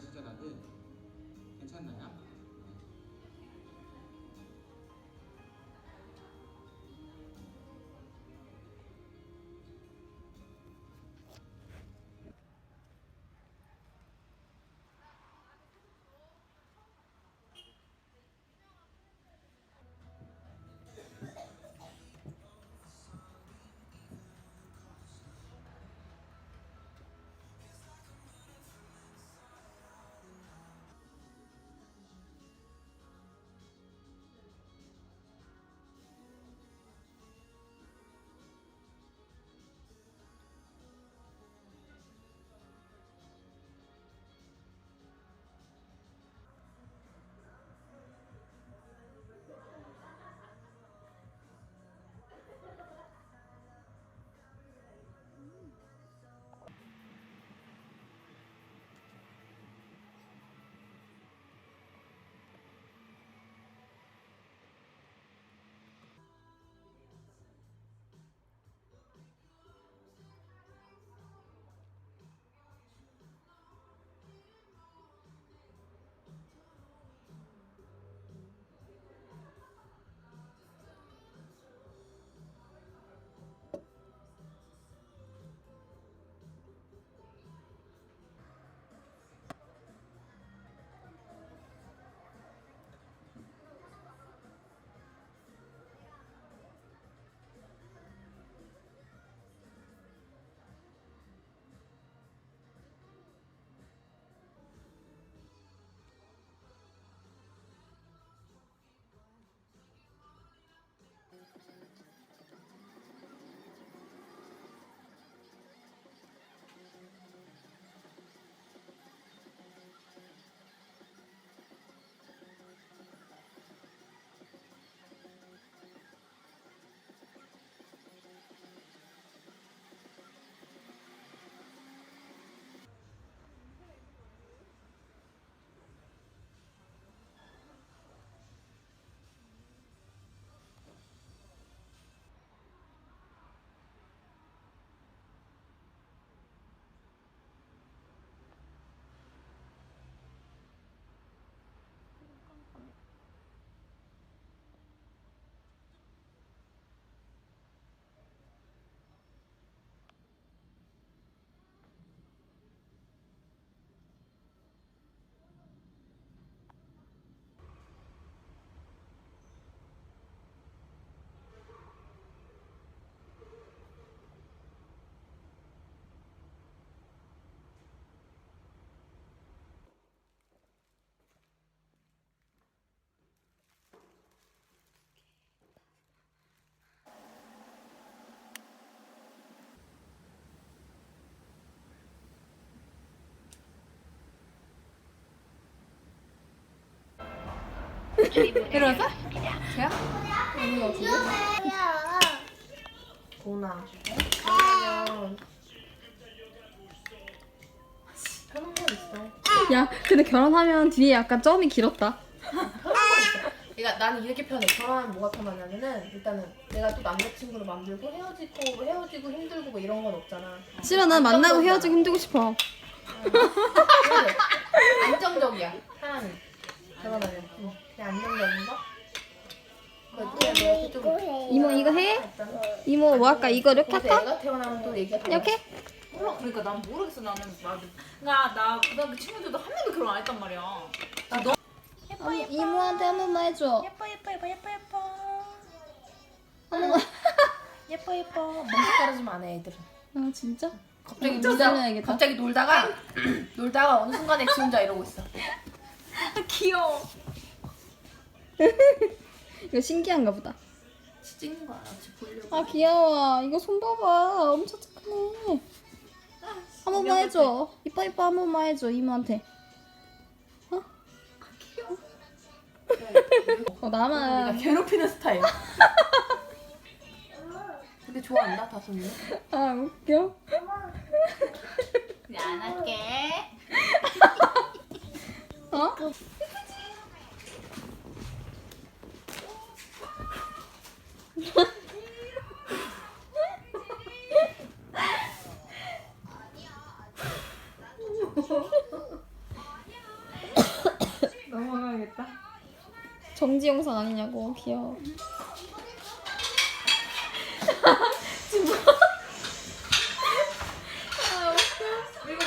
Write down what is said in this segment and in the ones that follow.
춥진 않으시더라도 괜찮나요? 내려왔어? 제야? 도나. 그러면 편한 건 있어. 야, 근데 결혼하면 뒤에 약간 점이 길었다. 그러니까 나는 이렇게 편해. 결혼하면 뭐가 편하냐면은 일단은 내가 또 남자친구를 만들고 헤어지고 헤어지고 힘들고 뭐 이런 건 없잖아. 싫어, 난 만나고 헤어지고 힘들고 싶어. 그래. 안정적이야. 하나는 결혼하면 응. 좀 이모 이거 해? 이모 뭐 할까? 이거 이렇게 그래서 할까? 태어나면 또. 이렇게? 몰라 그러니까 난 모르겠어 나는 나, 나, 나 고등학교 친구들도 한 명도 결혼 안 했단 말이야 나 너... 예뻐 예뻐 이모한테 한 번만 해줘. 예뻐 예뻐 예뻐 예뻐 예뻐 한 번만. 예뻐 예뻐. 멍석 가르지면 안해 애들은. 아, 진짜? 갑자기 음, 놀다 잘라야겠다. 갑자기 놀다가 놀다가 어느 순간에 지 혼자 이러고 있어. 귀여워 이거 신기한가 보다. 찍는 거야. 같이 보려고. 아, 귀여워. 이거 손 봐봐. 엄청 착하네. 한 번만 해줘. 이뻐 이뻐 한 번만 해줘, 이모한테. 어? 어, 우리가 나만. 괴롭히는 스타일. 근데 좋아한다 다솜이. 아, 웃겨. 안 할게 어? 넘어가겠다. 정지용 선 아니냐고 귀여워. 밀고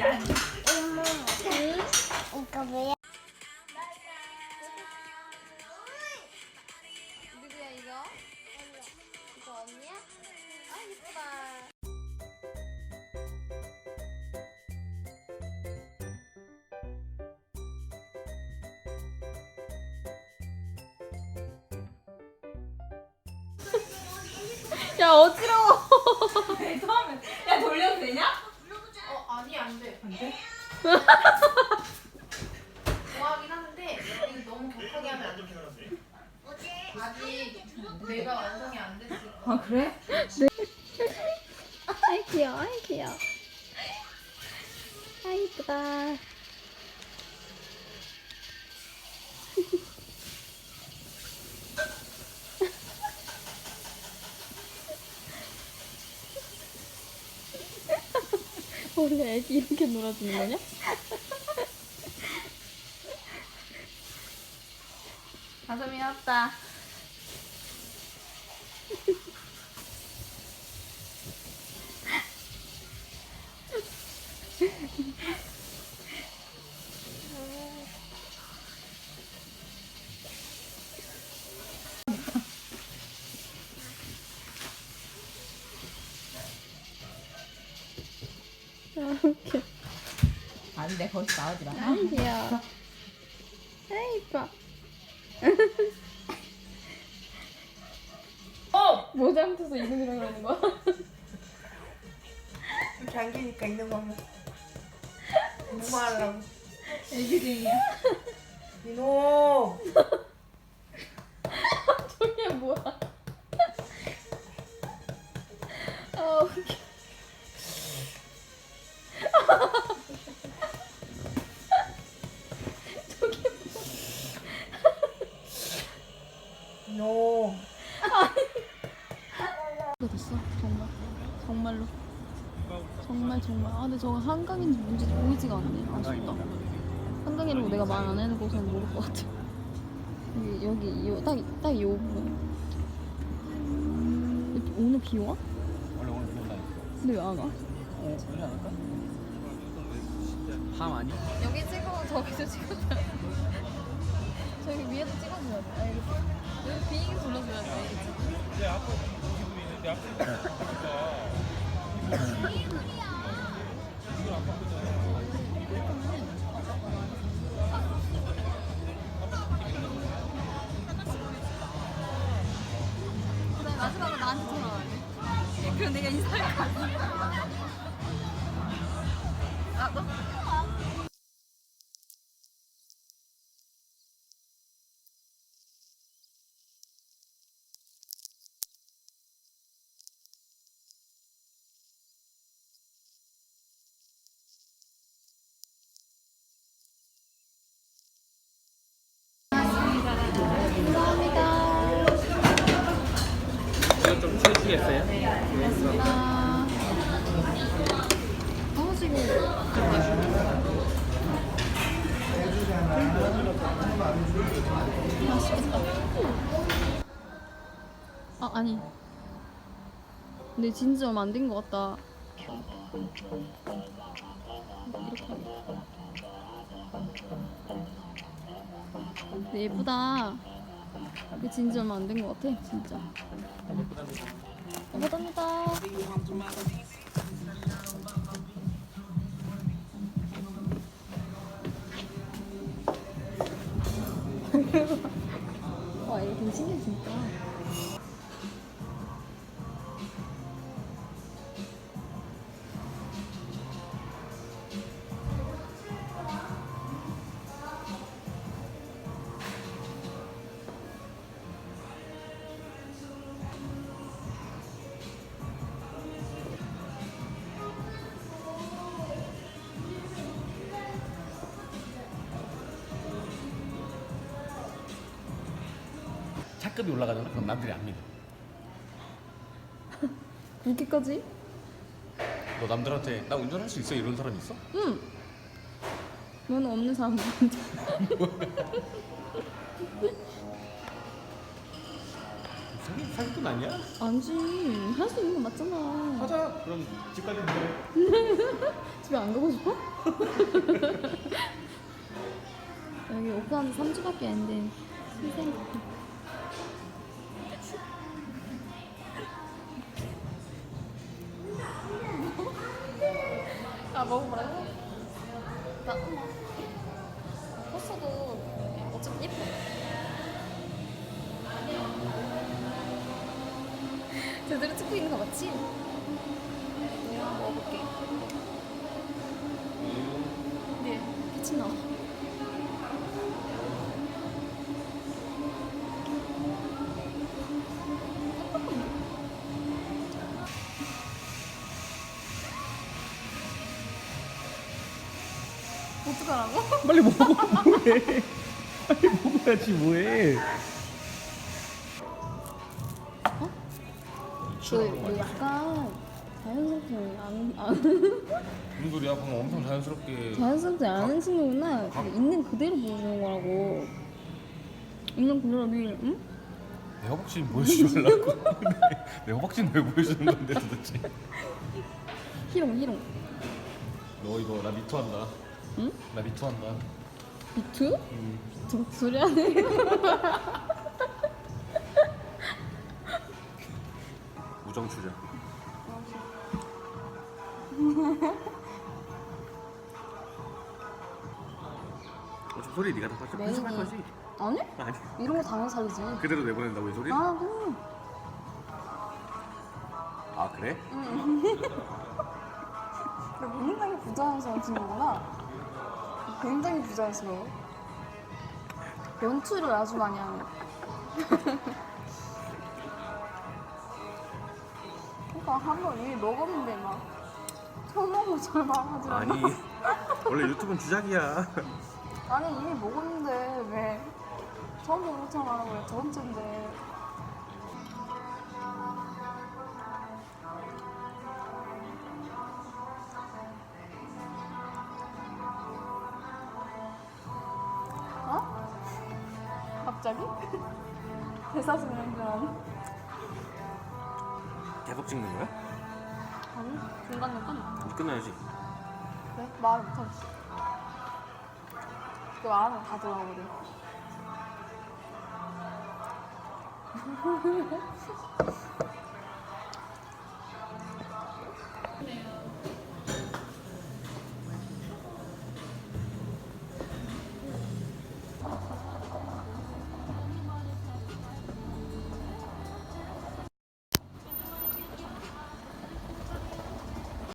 야. 야 어지러워. 처음에 야 돌려도 되냐? 어 아니 안 돼. 안 돼? 좋아하긴 하는데 이거 너무 격하게 하면 안 돼. 아직 내가 완성이 안 됐을 거야. 아 그래? 아이 귀여워, 아이 귀여워. 아이 이쁘다. 원래 애기 이렇게 놀아주는 거냐? 가슴이 왔다. 웃겨. 안 돼 거기서 나오지 마. 아이 귀여워. 아이 이뻐. 어! 모자 훔쳐서 이놈이라 그러는 거야? 이렇게 안기니까 있는 거 하면 뭐 하려고 애기쟁이야. 이놈 저게 뭐야? 아 웃겨. 정말로 정말 정말 아 근데 저거 한강인지 뭔지 보이지가 않네 아쉽다 한강이라고 내가 말 안 해놓고서는 모를 것 같아 여기 여기 요 딱 딱 요 부분 오늘 비 와? 원래 오늘 비 온다 했어. 근데 왜 안 와? 어, 그러지 않을까? 밤 아니? 여기 찍어 저기도 찍어줘야 돼 저기 위에도 찍어줘야 돼 알겠지? 여기 비행기 불러줘야 돼? 그다음에 마지막으로 나한테 돌아와야 돼 그럼 내가 인사할 거 아니야 아, 아니. 근데 진짜 얼마 안 된 것 같다. 근데 예쁘다. 근데 진짜 얼마 안 된 것 같아, 진짜. 감사합니다. 차급이 올라가잖아. 그럼 남들이 안 믿어. 그렇게까지? 너 남들한테 나 운전할 수 있어 이런 사람 있어? 응. 너는 없는 사람들한테. 사기 사기꾼 아니야? 아니지. 할 수 있는 거 맞잖아. 하자. 그럼 집까지 가자. 집에 안 가고 싶어? 여기 오픈한 지 3주밖에 안된 신생 맞지? 내가 한번 먹어볼게 네, 나와. 어떡하라고? 빨리 먹어 뭐해? 빨리 먹어야지 뭐해? 그, 그 약간 자연스럽게 안, 안 무슨 소리야? 방금 엄청 자연스럽게 자연스럽지 않은 친구구나. 그 있는 그대로 보여주는 거라고. 있는 그대로 늘, 응? 내 허벅지 보여주지 말라고. 내 허벅지는 왜 보여주는 건데 도대체? 희롱, 희롱. 너 이거 나 미투한다. 응? 나 미투한다. 비트? 음. 저 소리 하네. 우정 출연. 어, 저 소리 네가 다? 편집할 메인이. 거지? 아니? 아니. 이런 거 당연 살리지. 그대로 내보낸다고 이 소리? 아, 그럼. 아 그래? 굉장히 부자연스러운 친구구나. 굉장히 부자연스러워. 연출을 아주 많이 하네. 한번 이미 먹었는데 막 처음 먹은 것처럼 하지 마. 아니 원래 유튜브는 주작이야. 아니 이미 먹었는데 왜 처음 하는 거야? 두 번째인데. 계속 찍는 거야? 아니 중간에. 이제 끝나야지. 그래? 말을 못하겠어. 그 안에 다 들어가거든.